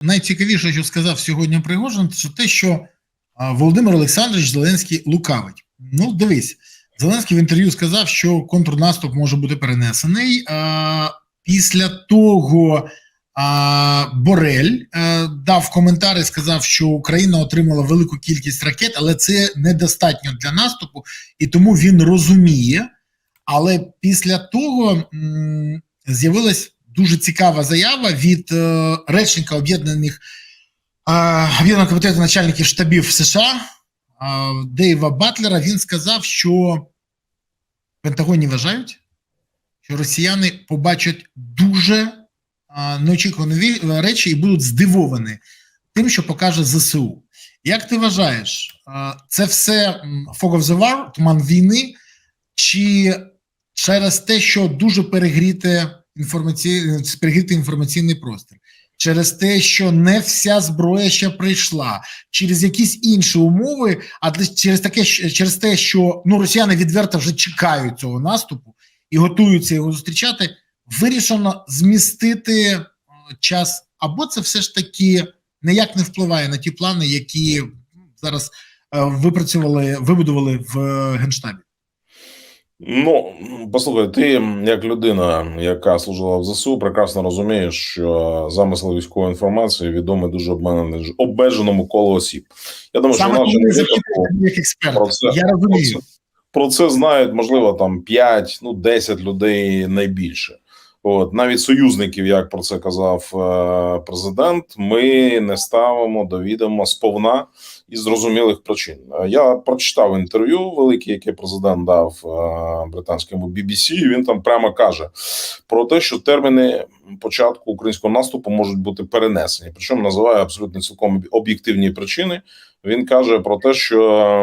найцікавіше, що сказав сьогодні Пригожин, це те, що Володимир Олександрович Зеленський лукавить. Ну, дивись, Зеленський в інтерв'ю сказав, що контрнаступ може бути перенесений. А, після того а, Борель а, дав коментар і сказав, що Україна отримала велику кількість ракет, але це недостатньо для наступу, і тому він розуміє. Але після того з'явилась дуже цікава заява від е, речника об'єднаних е, об'єднаного комітету начальників штабів США е, Дейва Батлера. Він сказав, що в Пентагоні вважають, що росіяни побачать дуже е, неочікувані речі і будуть здивовані тим, що покаже ЗСУ. Як ти вважаєш, е, це все fog of the war, туман війни, чи через те, що дуже перегріте інформаційний перегрітий інформаційний простір, через те, що не вся зброя ще прийшла, через якісь інші умови, а через таке через те, що ну росіяни відверто вже чекають цього наступу і готуються його зустрічати, вирішено змістити е, час, або це все ж таки ніяк не впливає на ті плани, які зараз е, випрацювали, вибудували в е, генштабі. Ну, послухай, ти як людина, яка служила в ЗСУ, прекрасно розумієш, що замисел військової інформації відомий дуже обмеженому, обмеженому колу осіб. Я думаю, Саме що в тому нашому я запитую випадку тебе про це- розумію. про це знають, можливо, там 5, ну 10 людей найбільше. От навіть союзників, як про це казав е, президент, ми не ставимо до відома сповна із зрозумілих причин. Е, Я прочитав інтерв'ю велике, яке президент дав е, британському BBC. і Він там прямо каже про те, що терміни початку українського наступу можуть бути перенесені. Причому називає абсолютно цілком об'єктивні причини. Він каже про те, що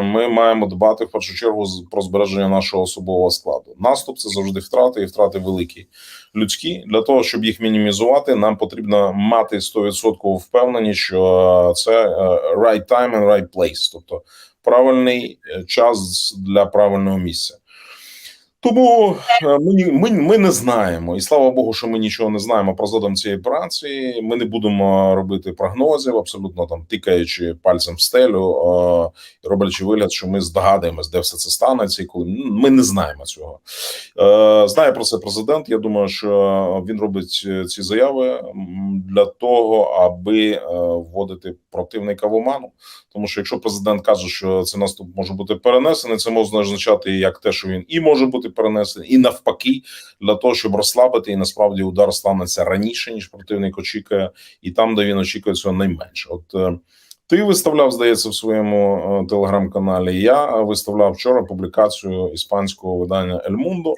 ми маємо дбати в першу чергу про збереження нашого особового складу. Наступ це завжди втрати, і втрати великі людські. Для того щоб їх мінімізувати, нам потрібно мати 100% впевненість, що це е, right time and right place, тобто правильний е, час для правильного місця. Тому е, ми, ми, ми не знаємо, і слава Богу, що ми нічого не знаємо про задум цієї операції. Ми не будемо робити прогнозів, абсолютно там тикаючи пальцем в стелю, е, роблячи вигляд, що ми здогадуємось, де все це станеться, і коли ми не знаємо цього. Е, Знає про це президент. Я думаю, що він робить е, ці заяви для того, аби е, вводити противника в оману. Тому що якщо президент каже, що цей наступ може бути перенесений, це може означати як те, що він і може бути перенесений, і навпаки, для того, щоб розслабити, і насправді удар станеться раніше, ніж противник очікує, і там, де він очікує цього найменше. От е, ти виставляв, здається, в своєму е, телеграм-каналі. Я виставляв вчора публікацію іспанського видання El Mundo,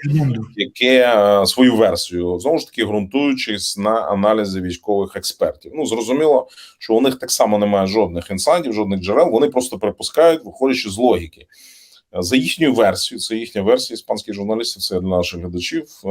яке е, свою версію знову ж таки ґрунтуючись на аналізі військових експертів. Ну зрозуміло, що у них так само немає жодних інсайдів, жодних джерел. Вони просто припускають, виходячи з логіки. За їхньою версією, це їхня версія іспанських журналістів. Це для наших глядачів. е,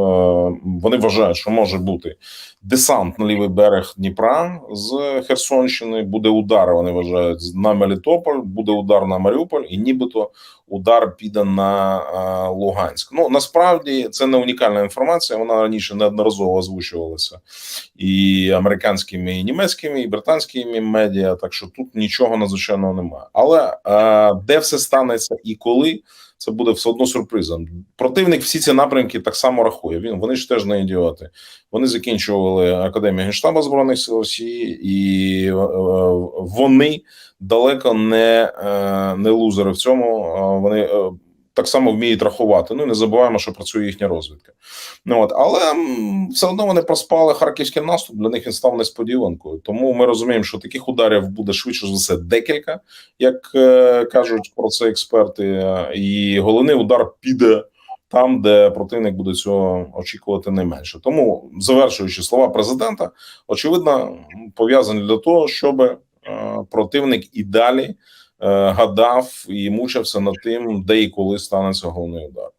Вони вважають, що може бути десант на лівий берег Дніпра з Херсонщини. Буде удар. Вони вважають на Мелітополь, буде удар на Маріуполь, і нібито удар піде на е, Луганськ. Ну насправді це не унікальна інформація. Вона раніше неодноразово озвучувалася і американськими, і німецькими, і британськими медіа. Так що тут нічого надзвичайного немає. Але е, де все станеться і коли. Це буде все одно сюрпризом. Противник всі ці напрямки так само рахує. Він вони ж теж не ідіоти. Вони закінчували академію генштабу збройних сил Росії, і е, вони далеко не, е, не лузери в цьому. Е, Вони е, так само вміють рахувати. Ну не забуваємо, що працює їхня розвідка. Ну от, але все одно вони проспали харківський наступ. Для них він став несподіванкою. Тому ми розуміємо, що таких ударів буде швидше за все декілька, як е, кажуть про це експерти. І головний удар піде. Там, де противник буде цього очікувати найменше, тому завершуючи слова президента, очевидно пов'язані для того, щоб е, противник і далі гадав і мучився над тим, де і коли станеться головний удар.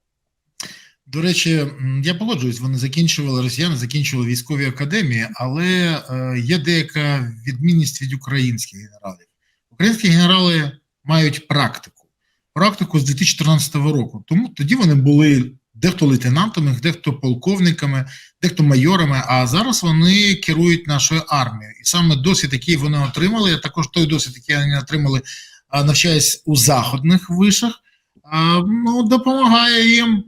До речі, я погоджуюсь, вони закінчували росіяни, закінчували військові академії, але е, є деяка відмінність від українських генералів. Українські генерали мають практику, практику з 2014 року. Тому тоді вони були дехто лейтенантами, дехто полковниками, дехто майорами. А зараз вони керують нашою армією. І саме досвід, який вони отримали, а також той досвід, який вони отримали, а, навчаясь у заходних вишах, ну, допомагає їм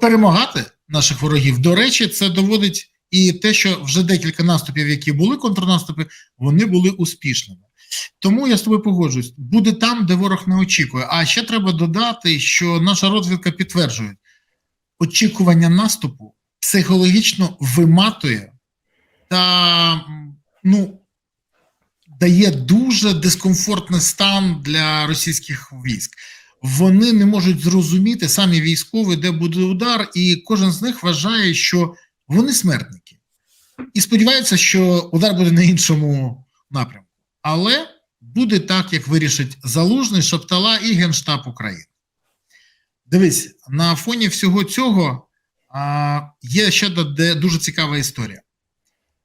перемагати наших ворогів. До речі, це доводить і те, що вже декілька наступів, які були контрнаступи, вони були успішними. Тому я з тобою погоджуюсь, буде там, де ворог не очікує. А ще треба додати, що наша розвідка підтверджує, очікування наступу психологічно виматує та ну, дає дуже дискомфортний стан для російських військ. Вони не можуть зрозуміти самі військові, де буде удар, і кожен з них вважає, що вони смертники. І сподіваються, що удар буде на іншому напрямку. Але буде так, як вирішить Залужний, Шаптала і Генштаб України. Дивись, на фоні всього цього а, є ще дуже цікава історія.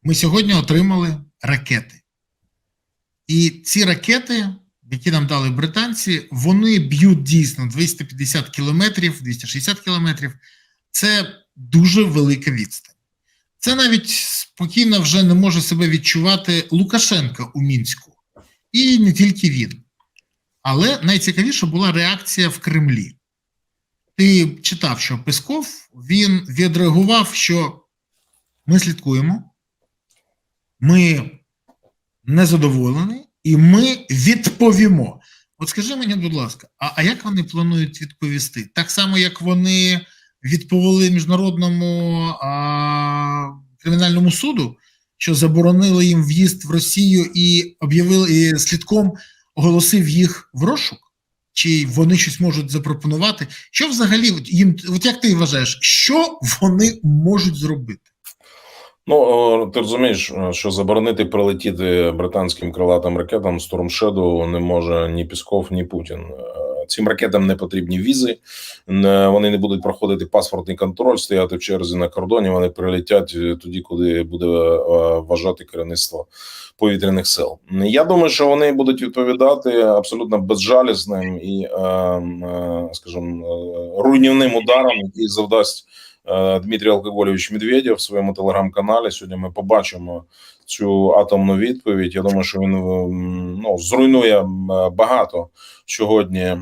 Ми сьогодні отримали ракети. І ці ракети, які нам дали британці, вони б'ють дійсно 250 кілометрів, 260 кілометрів. Це дуже велика відстань. Це навіть спокійно вже не може себе відчувати Лукашенко у Мінську. І не тільки він. Але найцікавіша була реакція в Кремлі. Ти читав, що Песков він відреагував, що ми слідкуємо, ми незадоволені, і ми відповімо. От скажи мені, будь ласка, а, а як вони планують відповісти? Так само, як вони відповіли міжнародному а, кримінальному суду, що заборонили їм в'їзд в Росію і об'явили і слідком оголосив їх в розшук? Чи вони щось можуть запропонувати? Що взагалі їм, от як ти вважаєш, що вони можуть зробити? Ну ти розумієш, е, що заборонити прилетіти британським крилатим ракетам Storm Shadow не може ні Пісков, ні Путін. Е, Цим ракетам не потрібні візи, вони не будуть проходити паспортний контроль, стояти в черзі на кордоні. Вони прилетять е, тоді, коли буде е, вважати керівництво повітряних сил. Я думаю, що вони будуть відповідати абсолютно безжалісним і, е, е, скажімо, е, руйнівним ударом, який завдасть е, Дмитрій Алкоголєвич Медведєв в своєму телеграм-каналі. Сьогодні ми побачимо цю атомну відповідь. Я думаю, що він ну, зруйнує багато сьогодні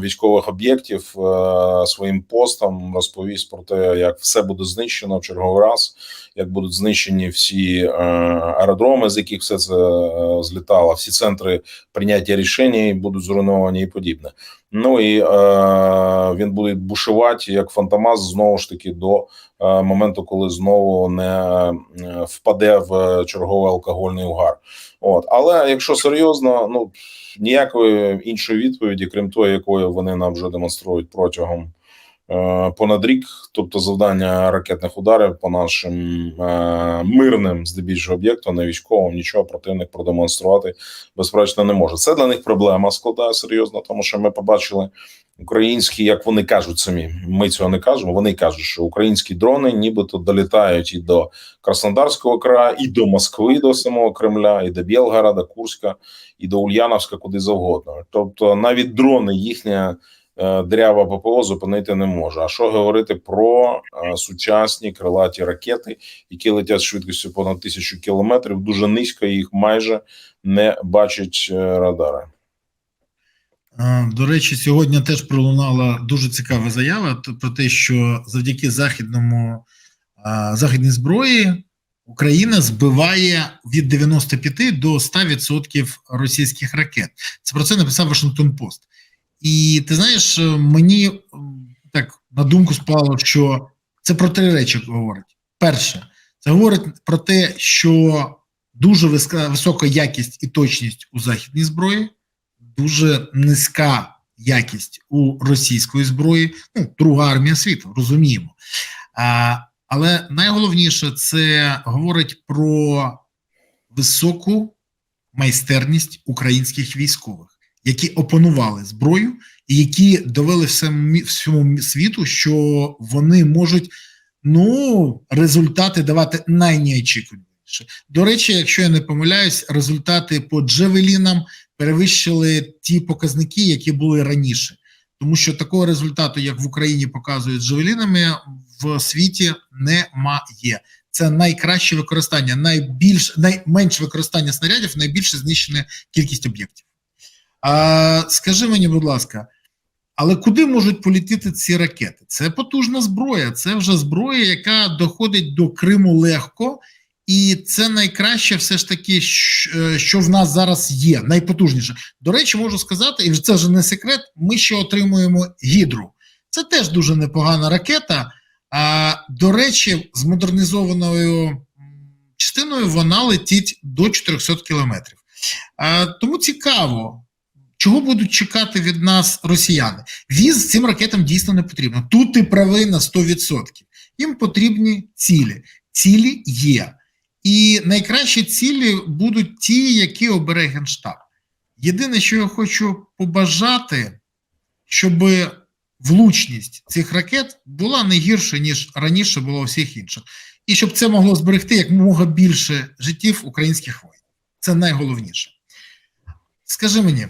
військових об'єктів е, своїм постом. Розповість про те, як все буде знищено в черговий раз, як будуть знищені всі е, аеродроми, з яких все це е, злітало, всі центри прийняття рішень будуть зруйновані і подібне. Ну і е, він буде бушувати як фантомас знову ж таки до е, моменту, коли знову не впаде в черговий алкогольний угар. От, але якщо серйозно, ну ніякої іншої відповіді, крім того, якої вони нам вже демонструють протягом понад рік, тобто завдання ракетних ударів по нашим е, мирним, здебільшого об'єктам, не військовим, нічого противник продемонструвати безперечно не може. Це для них проблема складає серйозно, тому що ми побачили українські, як вони кажуть самі. Ми цього не кажемо. Вони кажуть, що українські дрони, нібито долітають і до Краснодарського краю, і до Москви, до самого Кремля, і до Білгорода, Курська, і до Ульяновська, куди завгодно. Тобто, навіть дрони їхня. Е, Дрява ППО зупинити не може. А що говорити про е, сучасні крилаті ракети, які летять швидкістю понад тисячу кілометрів, дуже низько їх майже не бачать е, радари. До речі, сьогодні теж пролунала дуже цікава заява про те, що завдяки західному західній зброї Україна збиває від 95 до 100% російських ракет. Це про це написав Вашингтон Пост. І ти знаєш, е, мені так на думку спало, що це про три речі говорить. Перше, це говорить про те, що дуже висока якість і точність у західній зброї дуже низька якість у російської зброї. Ну, друга армія світу, розуміємо. А, але найголовніше це говорить про високу майстерність українських військових, які опанували зброю і які довели всьому, всьому світу, що вони можуть ну, результати давати найнеочікуваніше. До речі, якщо я не помиляюсь, результати по джевелінам перевищили ті показники, які були раніше. тому що такого результату, як в Україні показують з джавелінами, в світі немає. Це найкраще використання, найбільш найменше використання снарядів, найбільше знищена кількість об'єктів. А, скажи мені, будь ласка, але куди можуть політити ці ракети? Це потужна зброя, це вже зброя, яка доходить до Криму легко, і це найкраще, все ж таки, е, що в нас зараз є, найпотужніше. До речі, можу сказати, і це вже не секрет. Ми ще отримуємо гідру. Це теж дуже непогана ракета. А, до речі, з модернізованою частиною вона летить до 400 кілометрів. А, тому цікаво, чого будуть чекати від нас росіяни. Віз цим ракетам дійсно не потрібно. Тут ти правий на 100%. Їм потрібні цілі. Цілі є. І найкращі цілі будуть ті, які обере Генштаб. Єдине, що я хочу побажати, щоб влучність цих ракет була не гірша, ніж раніше було у всіх інших. І щоб це могло зберегти якомога більше життів українських воїнів. Це найголовніше. Скажи мені,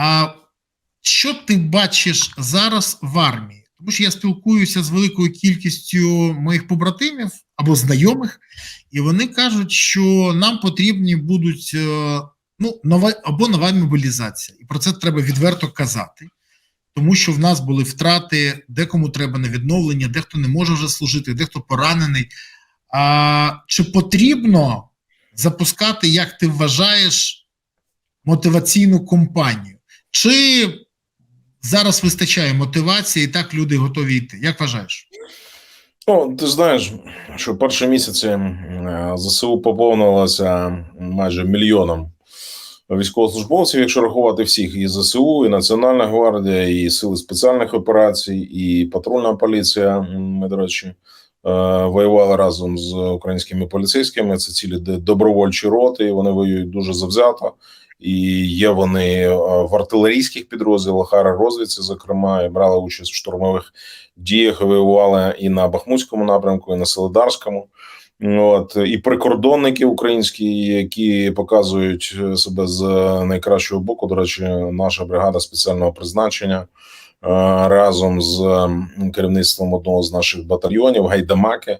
а що ти бачиш зараз в армії? Тому що я спілкуюся з великою кількістю моїх побратимів або знайомих, і вони кажуть, що нам потрібні будуть е, ну, нова або нова мобілізація. І про це треба відверто казати, тому що в нас були втрати, декому треба на відновлення, дехто не може вже служити, дехто поранений. А чи потрібно запускати, як ти вважаєш, мотиваційну кампанію? Чи зараз вистачає мотивації, і так люди готові йти? Як вважаєш? Ну, ти знаєш, що перші місяці е, ЗСУ поповнилося майже мільйоном військовослужбовців, якщо рахувати всіх, і ЗСУ, і Національна гвардія, і сили спеціальних операцій, і патрульна поліція. Ми, до речі, е, воювали разом з українськими поліцейськими. Це цілі добровольчі роти. і Вони воюють дуже завзято. І є вони е, в артилерійських підрозділах, аеророзвідці, зокрема, і брали участь в штурмових діях, воювали і на Бахмутському напрямку, і на Солидарському. От і прикордонники українські, які показують себе з найкращого боку. До речі, наша бригада спеціального призначення е, разом з керівництвом одного з наших батальйонів Гайдамаки е,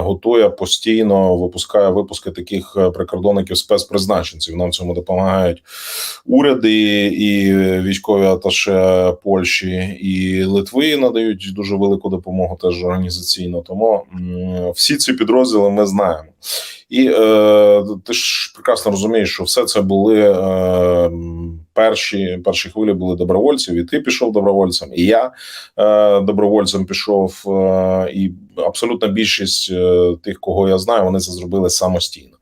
готує постійно, випускає випуски таких е, прикордонників спецпризначенців. Нам цьому допомагають уряди і військові аташе Польщі і Литви надають дуже велику допомогу теж організаційно. Тому всі ці підрозділи ми знаємо. І е, ти ж прекрасно розумієш, що все це були е, перші перші хвилі були добровольців, і ти пішов добровольцем, і я е, добровольцем пішов. Е, і абсолютна більшість е, тих, кого я знаю, вони це зробили самостійно.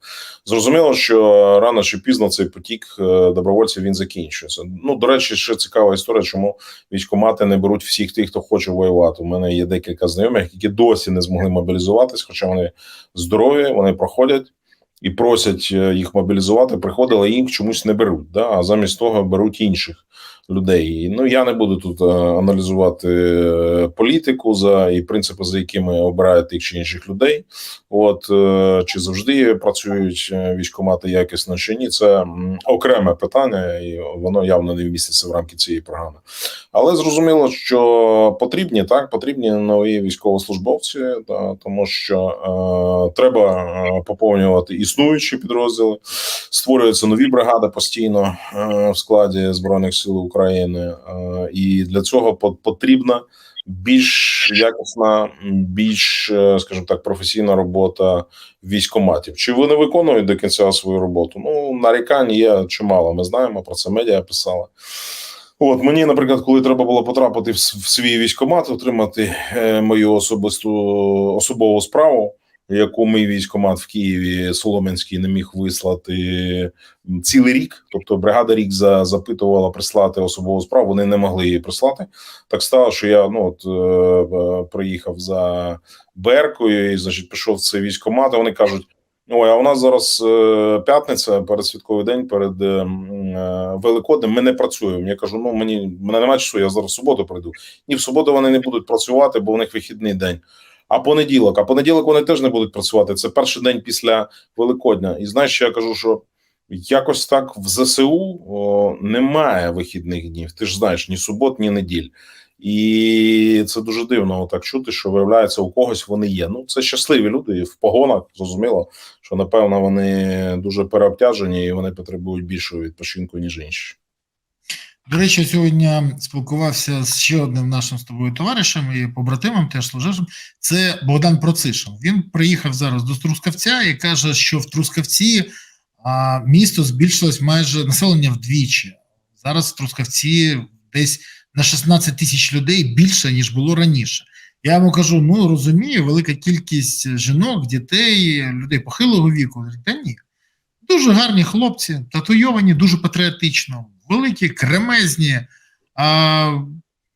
Зрозуміло, що рано чи пізно цей потік е, добровольців він закінчується. Ну до речі, ще цікава історія, чому військкомати не беруть всіх тих, хто хоче воювати. У мене є декілька знайомих, які досі не змогли мобілізуватись, хоча вони здорові, вони проходять і просять е, їх мобілізувати. Приходили їх чомусь не беруть. Да? А замість того беруть інших людей. Ну я не буду тут е, аналізувати е, політику за і принципи, за якими обирають тих чи інших людей. От е, чи завжди працюють військкомати якісно чи ні, це окреме питання, і воно явно не вміститься в рамки цієї програми. Але зрозуміло, що потрібні так, потрібні нові військовослужбовці, та, тому що е, треба поповнювати існуючі підрозділи, створюються нові бригади постійно е, в складі збройних сил України, е, і для цього по- потрібна більш якісна, більш, е, скажімо так, професійна робота військоматів. Чи вони виконують до кінця свою роботу? Ну нарікань є чимало. Ми знаємо про це. Медіа писала. От мені, наприклад, коли треба було потрапити в свій військомат, отримати е, мою особисту особову справу, яку мій військомат в Києві Солом'янський не міг вислати цілий рік. Тобто бригада рік за, запитувала прислати особову справу, вони не могли її прислати. Так стало, що я ну от е, е, приїхав за Беркою і значить пішов в цей військомат. Вони кажуть. Ой, а у нас зараз е, п'ятниця, передсвятковий день перед е, е, Великоднем. Ми не працюємо. Я кажу: ну мені мене немає часу, я зараз в суботу прийду. Ні, в суботу вони не будуть працювати, бо у них вихідний день. А понеділок, а понеділок вони теж не будуть працювати. Це перший день після Великодня. І знаєш, що я кажу, що якось так в ЗСУ о, немає вихідних днів. Ти ж знаєш ні субот, ні неділь. І це дуже дивно так чути, що виявляється, у когось вони є. Ну це щасливі люди в погонах. Зрозуміло, що напевно вони дуже переобтяжені і вони потребують більшого відпочинку ніж інші. До речі, сьогодні спілкувався з ще одним нашим з тобою товаришем і побратимом, теж служившим. Це Богдан Процишин. Він приїхав зараз до Трускавця і каже, що в Трускавці а, місто збільшилось майже населення вдвічі. Зараз в Трускавці десь на 16 тисяч людей більше ніж було раніше. Я йому кажу: ну розумію, велика кількість жінок, дітей, людей похилого віку. Та ні. Дуже гарні хлопці, татуйовані, дуже патріотично, великі, кремезні, а,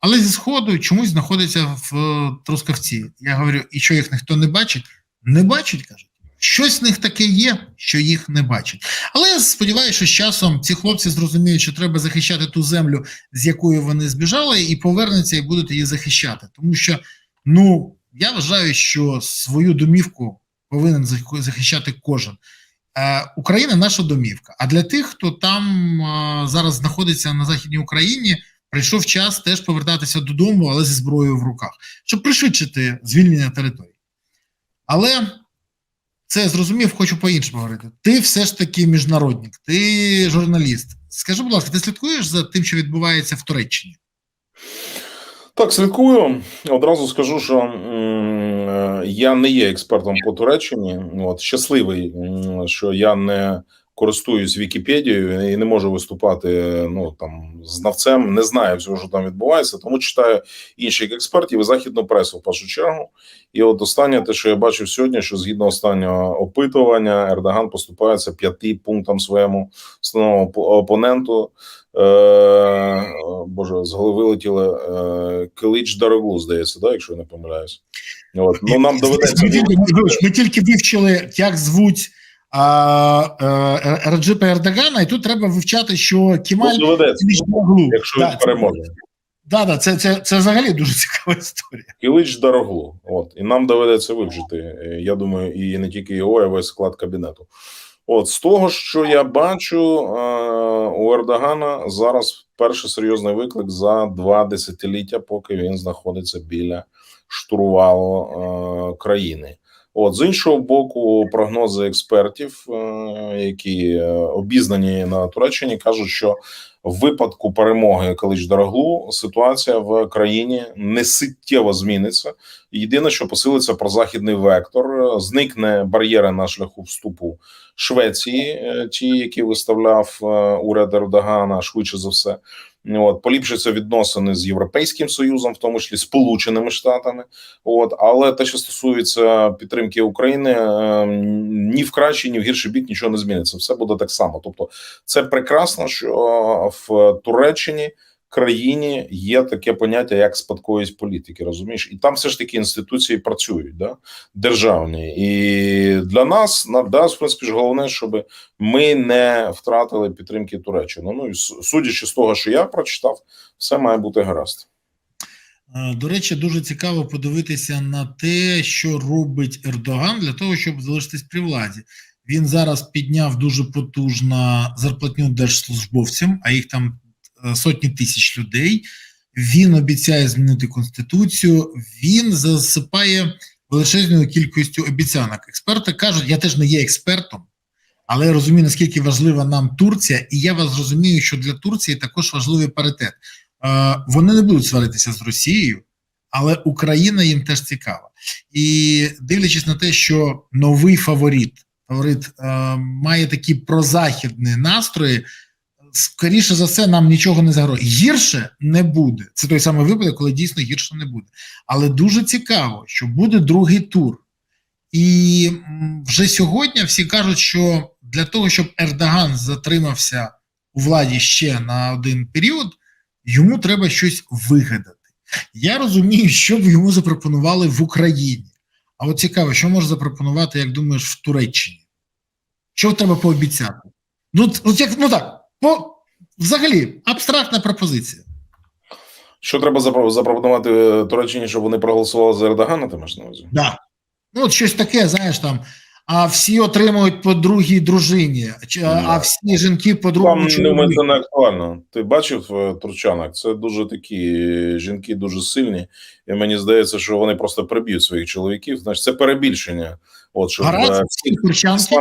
але зі сходу чомусь знаходяться в е, Трускавці. Я говорю, і що їх ніхто не бачить? Не бачить, кажуть. Щось в них таке є, що їх не бачать. Але я сподіваюся, що з часом ці хлопці зрозуміють, що треба захищати ту землю, з якої вони збіжали, і повернуться і будуть її захищати. Тому що, ну, я вважаю, що свою домівку повинен зах- захищати кожен. Е, Україна наша домівка. А для тих, хто там е, зараз знаходиться на Західній Україні, прийшов час теж повертатися додому, але зі зброєю в руках, щоб пришвидшити звільнення території. Але це зрозумів, хочу по-іншому говорити. Ти все ж таки міжнародник, ти журналіст. Скажи, будь ласка, ти слідкуєш за тим, що відбувається в Туреччині? Так, слідкую. Одразу скажу, що е, я не є експертом по Туреччині. От щасливий, що я не користуюсь Вікіпедією і не можу виступати ну там знавцем, не знаю всього, що там відбувається, тому читаю інших експертів і західну пресу в першу чергу. І от останнє, те, що я бачив сьогодні, що згідно останнього опитування, Ердоган поступається п'яти пунктам своєму основному опоненту. Е, Боже, з голови вилетіли е, Килич Дороглу, здається, да, якщо я не помиляюсь. От. Ну, нам доведеться. Ми тільки, вивчили, як звуть Раджипа Ердогана, і тут треба вивчати, що Кемаль Ну, доведеться, якщо він переможе. Да, да, це, це, це взагалі дуже цікава історія. Килич Дороглу. От. І нам доведеться вивчити. е, Я думаю, і не тільки його, а весь склад кабінету. От з того, що я бачу, е, у Ердогана зараз перший серйозний виклик за два десятиліття, поки він знаходиться біля штурвалу е, країни. От з іншого боку, прогнози експертів, е, які е, обізнані на Туреччині, кажуть, що в випадку перемоги Калич Дороглу ситуація в країні не суттєво зміниться. Єдине, що посилиться прозахідний вектор, зникне бар'єри на шляху вступу Швеції, е, ті, які виставляв уряд Ердогана, швидше за все. От поліпшаться відносини з Європейським Союзом, в тому числі Сполученими Штатами. От, але те, що стосується підтримки України, е, ні в кращий, ні в гірший бік нічого не зміниться. Все буде так само. Тобто, це прекрасно, що в Туреччині країні є таке поняття як спадковість політики, розумієш, і там все ж таки інституції працюють, да державні, і для нас на да, в принципі ж головне, щоб ми не втратили підтримки Туреччини. Ну і судячи з того, що я прочитав, все має бути гаразд. Е, До речі, дуже цікаво подивитися на те, що робить Ердоган для того, щоб залишитись при владі. Він зараз підняв дуже потужно зарплатню держслужбовцям, а їх там сотні тисяч людей. Він обіцяє змінити конституцію. Він засипає величезною кількістю обіцянок. Експерти кажуть, я теж не є експертом, але я розумію, наскільки важлива нам Турція, і я вас розумію, що для Турції також важливий паритет. Е, Вони не будуть сваритися з Росією, але Україна їм теж цікава. І дивлячись на те, що новий фаворит, фаворит е, має такі прозахідні настрої, скоріше за все, нам нічого не загрожує. Гірше не буде. Це той самий випадок, коли дійсно гірше не буде. Але дуже цікаво, що буде другий тур. І вже сьогодні всі кажуть, що для того, щоб Ердоган затримався у владі ще на один період, йому треба щось вигадати. Я розумію, що б йому запропонували в Україні. А от цікаво, що може запропонувати, як думаєш, в Туреччині? Що треба пообіцяти? Ну, от- як, ну так, по, взагалі, абстрактна пропозиція. Що треба запро- запропонувати е, Туреччині, щоб вони проголосували за Ердогана? Ти маєш на увазі? Да. Ну, от щось таке, знаєш, там а всі отримують по другій дружині, а всі жінки по другому чоловіку. це не актуально. Ти бачив е, турчанок? Це дуже такі жінки, дуже сильні, і мені здається, що вони просто приб'ють своїх чоловіків. Значить, це перебільшення. От щоб Гаразд, е, всі турчанки,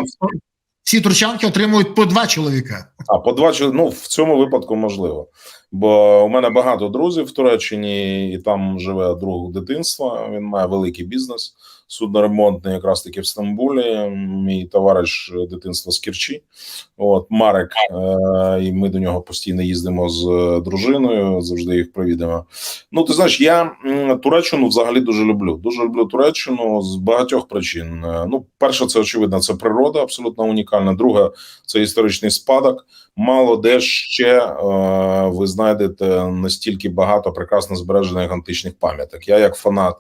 всі турчанки отримують по два чоловіка. А по два ну в цьому випадку можливо. Бо у мене багато друзів в Туреччині, і там живе друг дитинства. Він має великий бізнес, судноремонтний, якраз таки в Стамбулі. Мій товариш дитинства з Кірчі, от Марек. Е, і ми до нього постійно їздимо з е, дружиною, завжди їх провідимо. Ну, ти знаєш, я Туреччину взагалі дуже люблю. Дуже люблю Туреччину з багатьох причин. Е, Ну, перше, це очевидно, це природа абсолютно унікальна. Друге, це історичний спадок. Мало де ще е, ви знайдете настільки багато прекрасно збережених античних пам'яток. Я як фанат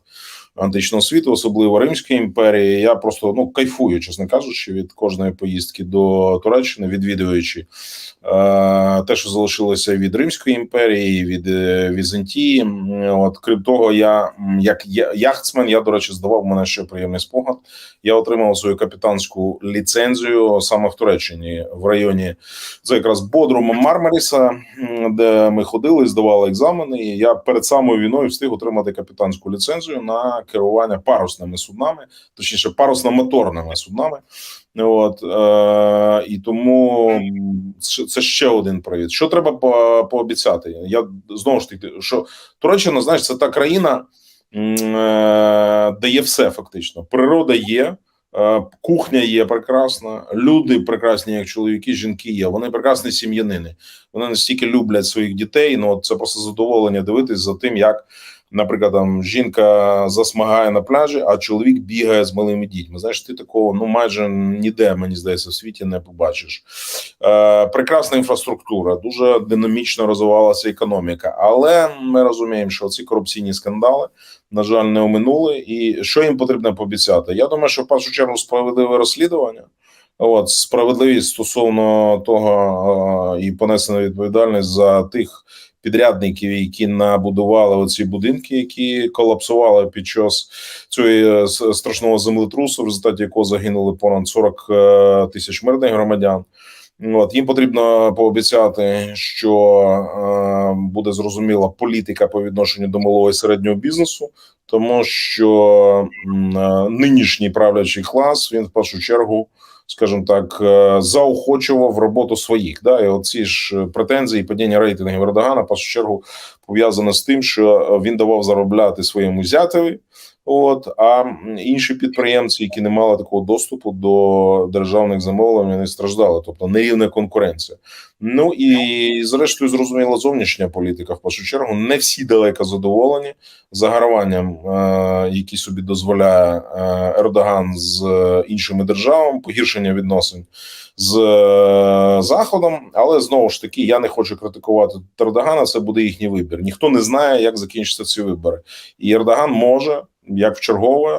античного світу, особливо Римської імперії, я просто ну кайфую, чесно кажучи, від кожної поїздки до Туреччини, відвідуючи е, те, що залишилося від Римської імперії, від е, Візантії. От крім того, я як яхтсмен, я до речі, здавав мене ще приємний спогад. Я отримав свою капітанську ліцензію саме в Туреччині, в районі це якраз Бодрума Мармаріса, де ми ходили, здавали екзамени. І я перед самою війною встиг отримати капітанську ліцензію на керування парусними суднами, точніше, парусно-моторними суднами. От е, і тому це- ще один привід. Що треба по, пообіцяти? Я знову ж таки, що Туреччина, знаєш, це та країна, е, де є все фактично. Природа є. Е, Кухня є прекрасна, люди прекрасні, як чоловіки, жінки є. Вони прекрасні сім'янини. Вони настільки люблять своїх дітей. Ну це просто задоволення дивитись за тим, як, наприклад, там жінка засмагає на пляжі, а чоловік бігає з малими дітьми. Знаєш, ти такого ну майже ніде, мені здається, в світі не побачиш. Е, прекрасна інфраструктура, дуже динамічно розвивалася економіка. Але ми розуміємо, що ці корупційні скандали на жаль, не оминули. І що їм потрібно пообіцяти? Я думаю, що в першу чергу справедливе розслідування. От справедливість стосовно того е, і понесена відповідальність за тих підрядників, які набудували оці будинки, які колапсували під час цього е, страшного землетрусу, в результаті якого загинули понад 40 е, тисяч мирних громадян. От їм потрібно пообіцяти, що е, буде зрозуміла політика по відношенню до малого і середнього бізнесу, тому що е, нинішній правлячий клас він в першу чергу, скажімо так, е, заохочував роботу своїх. Да, і оці ж претензії, падіння рейтингів Ердогана, по чергу пов'язане з тим, що він давав заробляти своєму зятеві. От а інші підприємці, які не мали такого доступу до державних замовлень, вони страждали, тобто нерівна конкуренція. Ну і зрештою зрозуміла зовнішня політика. В першу чергу не всі далеко задоволені заграванням, е, які собі дозволяє е, Ердоган з іншими державами, погіршення відносин з е, заходом. Але знову ж таки, я не хочу критикувати Ердогана. Це буде їхній вибір. Ніхто не знає, як закінчаться ці вибори, і Ердоган може. Як в чергове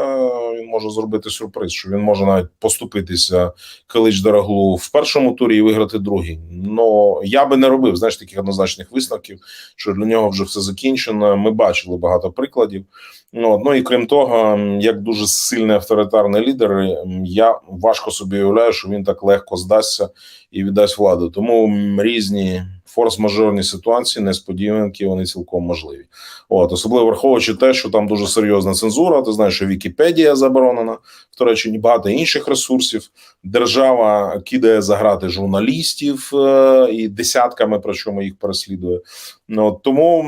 він може зробити сюрприз, що він може навіть поступитися Килич Дороглу в першому турі і виграти другий. Ну я би не робив знаєш таких однозначних висновків, що для нього вже все закінчено. Ми бачили багато прикладів. Ну, ну і крім того, як дуже сильний авторитарний лідер, я важко собі уявляю, що він так легко здасться і віддасть владу. Тому різні форс-мажорні ситуації, несподіванки, вони цілком можливі. От особливо враховуючи те, що там дуже серйозна цензура. Ти знаєш, що Вікіпедія заборонена в Туреччині, багато інших ресурсів. Держава кидає за грати журналістів е, і десятками, причому їх переслідує. Ну тому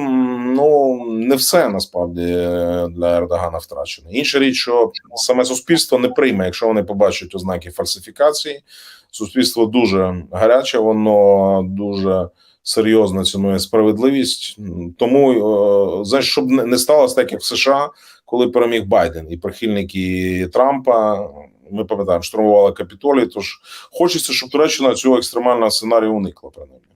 ну не все насправді е, для Ердогана втрачено. Інша річ, що саме суспільство не прийме, якщо вони побачать ознаки фальсифікації. Суспільство дуже гаряче, воно дуже серйозно цінує справедливість. Тому за щоб не не сталося так, як в США, коли переміг Байден і прихильники Трампа. Ми пам'ятаємо, штурмували капітолій. Тож хочеться, щоб Туреччина цього екстремального сценарію уникла принаймні.